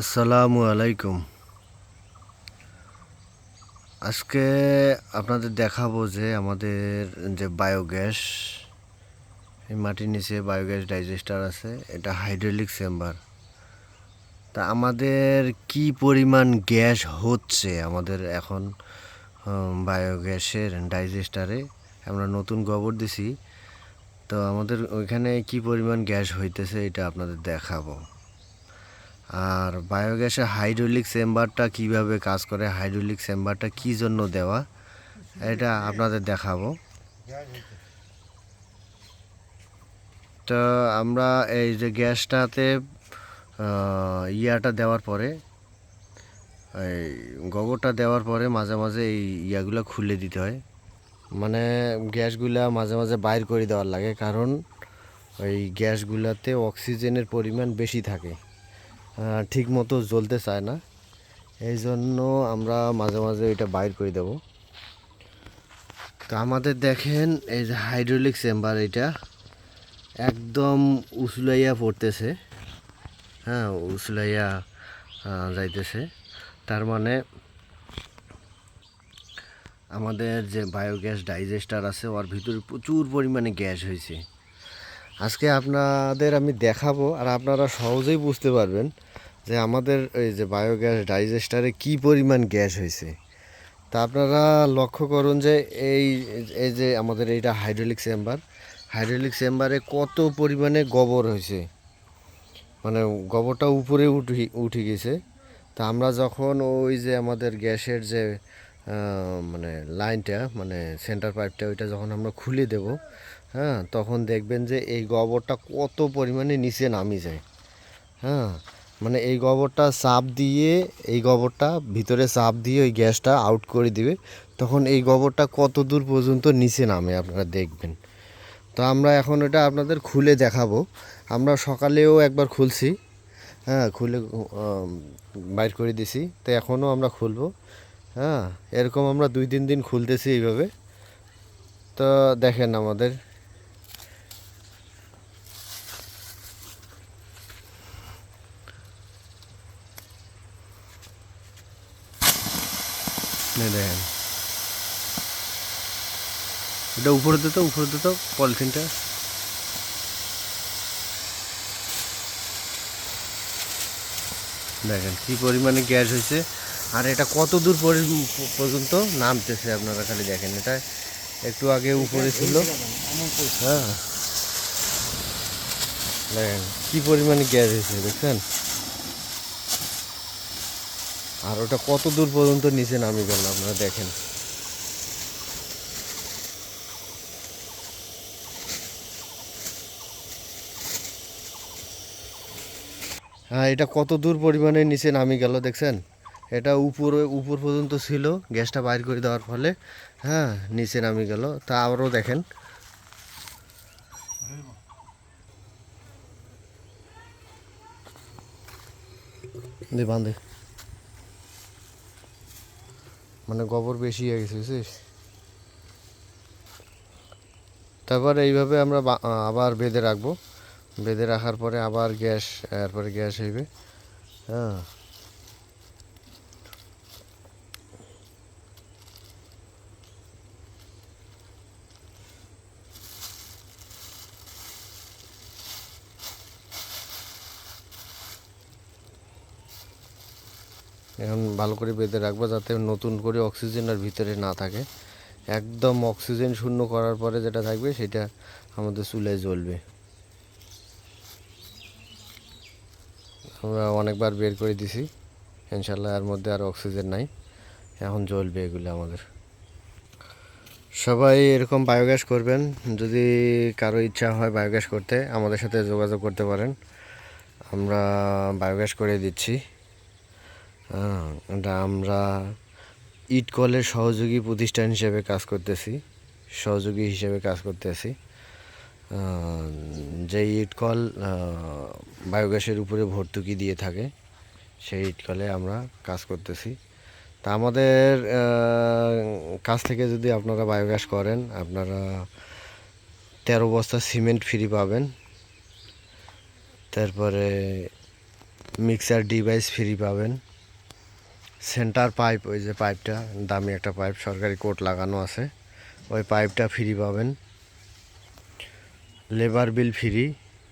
আসসালামু আলাইকুম। আজকে আপনাদের দেখাবো যে আমাদের যে বায়োগ্যাস, এই মাটির নিচে বায়োগ্যাস ডাইজেস্টার আছে, এটা হাইড্রোলিক চেম্বার। তা আমাদের কি পরিমাণ গ্যাস হচ্ছে আমাদের এখন বায়োগ্যাসের ডাইজেস্টারে? আমরা নতুন গোবর দিছি, তো আমাদের ওইখানে কি পরিমাণ গ্যাস হইতেছে এটা আপনাদের দেখাবো। আর বায়োগ্যাসের হাইড্রোলিক চেম্বারটা কীভাবে কাজ করে হাইড্রোলিক চেম্বারটা কি জন্য দেওয়া, এটা আপনাদের দেখাবো। তো আমরা এই যে গ্যাসটাতে ইয়াটা দেওয়ার পরে, এই গোবরটা দেওয়ার পরে মাঝে মাঝে এই ইয়াগুলো খুলে দিতে হয়। মানে গ্যাসগুলা মাঝে মাঝে বাইর করে দেওয়ার লাগে, কারণ ওই গ্যাসগুলাতে অক্সিজেনের পরিমাণ বেশি থাকে। ঠিক মতো জ্বলতে চায় না। এই জন্য আমরা মাঝে মাঝে এটা বাইর করে দেব। তো আমাদের দেখেন, এই যে হাইড্রোলিক চেম্বার এটা একদম উসলাইয়া পড়তেছে। হ্যাঁ উসলাইয়া যাইতেছে। তার মানে আমাদের যে বায়োগ্যাস ডাইজেস্টার আছে, ওর ভিতরে প্রচুর পরিমাণে গ্যাস হয়েছে আজকে আপনাদের আমি দেখাবো আর আপনারা সহজেই বুঝতে পারবেন যে আমাদের এই যে বায়োগ্যাস ডাইজেস্টারে কি পরিমাণ গ্যাস হয়েছে। তা আপনারা লক্ষ্য করুন যে এই এই যে আমাদের এইটা হাইড্রোলিক চেম্বার হাইড্রোলিক চেম্বারে কত পরিমাণে গোবর হয়েছে। মানে গোবরটা উপরে উঠে উঠে গেছে। তা আমরা যখন ওই যে আমাদের গ্যাসের যে মানে লাইনটা মানে সেন্টার পাইপটা ওইটা যখন আমরা খুলে দেব হ্যাঁ তখন দেখবেন যে এই গোবরটা কত পরিমাণে নিচে নামি যায়। হ্যাঁ মানে এই গোবরটা চাপ দিয়ে, এই গোবরটা ভিতরে চাপ দিয়ে ওই গ্যাসটা আউট করে দিবে, তখন এই গোবরটা কত দূর পর্যন্ত নিচে নামে আপনারা দেখবেন। তো আমরা এখন এটা আপনাদের খুলে দেখাবো। আমরা সকালেও একবার খুলছি হ্যাঁ খুলে বাইর করে দিছি, তো এখনও আমরা খুলবো। হ্যাঁ এরকম আমরা দুই তিন দিন খুলতেছি এইভাবে। তো দেখেন আমাদের। দেখেন। এটা উপরে দিত উপরে দিত, পলিথিনটা। দেখেন কি পরিমাণে গ্যাস হয়েছে। আর এটা কত দূর পরি- পর্যন্ত নামতেছে আপনারা খালি দেখেন। এটা একটু আগে উপরে ছিল। হ্যাঁ। দেখেন, কি পরিমাণে গ্যাস হয়েছে, দেখছেন? আর ওটা কত দূর পর্যন্ত নিচে নামে গেল আপনারা দেখেন। হ্যাঁ এটা কত দূর পরিমাণে নিচে নামে গেল, দেখছেন? এটা উপরে, উপর পর্যন্ত ছিল, গ্যাসটা বাইর করে দেওয়ার ফলে হ্যাঁ নিচে নামে গেল। তা আবারও দেখেন। দে বাঁধে। মানে গোবর বেশি হয়ে গেছে, বুঝছিস? তারপর এইভাবে আমরা আবার বেঁধে রাখব। বেঁধে রাখার পরে আবার গ্যাস, এরপরে গ্যাস হইবে। হ্যাঁ। এখন ভালো করে বেঁধে রাখব যাতে নতুন করে অক্সিজেন আর ভিতরে না থাকে। একদম অক্সিজেন শূন্য করার পরে যেটা থাকবে সেটা আমাদের চুলায় জ্বলবে। আমরা অনেকবার বের করে দিছি। ইনশাল্লাহ এর মধ্যে আর অক্সিজেন নাই। এখন জ্বলবে এগুলো আমাদের। সবাই এরকম বায়োগ্যাস করবেন। যদি কারও ইচ্ছা হয় বায়োগ্যাস করতে, আমাদের সাথে যোগাযোগ করতে পারেন। আমরা বায়োগ্যাস করে দিচ্ছি। এটা আমরা ইট কলের সহযোগী প্রতিষ্ঠান হিসেবে কাজ করতেছি, সহযোগী হিসেবে কাজ করতেছি। যে ইট কল বায়োগ্যাসের উপরে ভর্তুকি দিয়ে থাকে, সেই ইট কলে আমরা কাজ করতেছি। তা আমাদের কাছ থেকে যদি আপনারা বায়োগ্যাস করেন, আপনারা তেরো বস্তা সিমেন্ট ফ্রি পাবেন। তারপরে মিক্সার ডিভাইস ফ্রি পাবেন। সেন্টার পাইপ, ওই যে পাইপটা, দামি একটা পাইপ, সরকারি কোট লাগানো আছে। ওই পাইপটা ফ্রি পাবেন। লেবার বিল ফ্রি,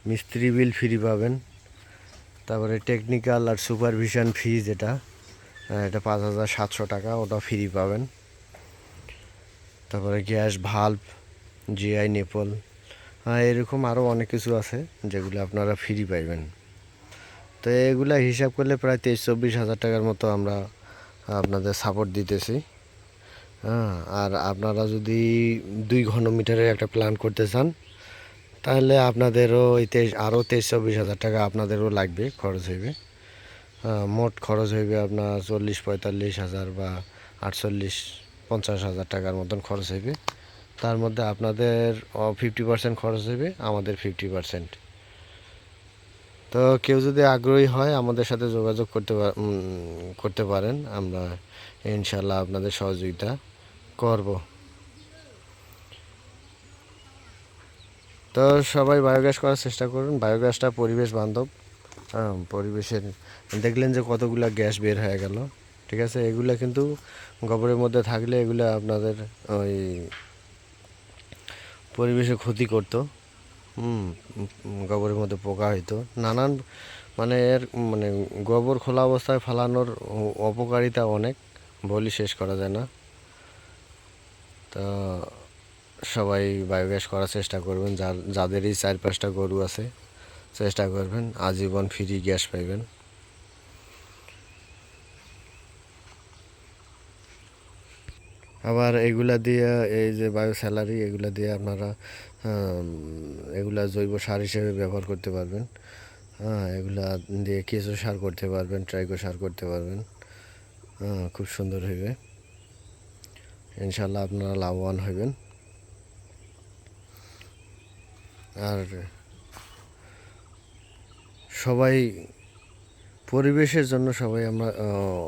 মিস্ত্রি বিল ফ্রি পাবেন। তারপরে টেকনিক্যাল আর সুপারভিশন ফি যেটা এটা পাঁচ হাজার সাতশো টাকা, ওটা ফ্রি পাবেন। তারপরে গ্যাস ভাল্ব জিআই নেপল হ্যাঁ এরকম আরও অনেক কিছু আছে, যেগুলো আপনারা ফ্রি পাইবেন। তো এগুলা হিসাব করলে প্রায় তেইশ চব্বিশ হাজার টাকার মতো আমরা আপনাদের সাপোর্ট দিতেছি। হ্যাঁ আর আপনারা যদি দুই ঘনমিটারের একটা প্ল্যান করতে চান তাহলে আপনাদেরও এই তেইশ আরও তেইশ চব্বিশ হাজার টাকা আপনাদেরও লাগবে খরচ হইবে। আহ, মোট খরচ হইবে আপনার চল্লিশ পঁয়তাল্লিশ হাজার বা আটচল্লিশ পঞ্চাশ হাজার টাকার মতন খরচ হইবে। তার মধ্যে আপনাদের ফিফটি পার্সেন্ট খরচ হইবে আমাদের ফিফটি পার্সেন্ট তো কেউ যদি আগ্রহী হয়, আমাদের সাথে যোগাযোগ করতে করতে পারেন। আমরা ইনশাল্লাহ আপনাদের সহযোগিতা করব। তো সবাই বায়োগ্যাস করার চেষ্টা করুন। বায়োগ্যাসটা পরিবেশ বান্ধব। হ্যাঁ পরিবেশের, দেখলেন যে কতগুলো গ্যাস বের হয়ে গেল। ঠিক আছে? এগুলো কিন্তু গোবরের মধ্যে থাকলে এগুলো আপনাদের ওই পরিবেশে ক্ষতি করতো। হুম, গোবরের মধ্যে পোকা হইতো। নানান মানে এর মানে গোবর খোলা অবস্থায় ফালানোর অপকারিতা অনেক, বলি শেষ করা যায় না। তো সবাই বায়োগ্যাস করার চেষ্টা করবেন, যার, যাদেরই চার পাঁচটা গরু আছে, চেষ্টা করবেন, আজীবন ফ্রি গ্যাস পাইবেন। আবার এগুলা দিয়ে, এই যে বায়ো স্যালারি, এগুলা দিয়ে আপনারা এগুলা জৈব সার হিসেবে ব্যবহার করতে পারবেন। হ্যাঁ এগুলা দিয়ে কেঁচো সার করতে পারবেন, ট্রাইকো সার করতে পারবেন। হ্যাঁ খুব সুন্দর হইবে। ইনশাল্লাহ আপনারা লাভবান হইবেন। আর সবাই, পরিবেশের জন্য সবাই আমরা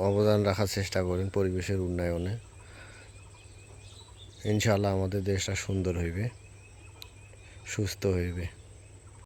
অবদান রাখার চেষ্টা করেন পরিবেশের উন্নয়নে। ইনশাল্লাহ আমাদের দেশটা সুন্দর হইবে সুস্থ হইবে।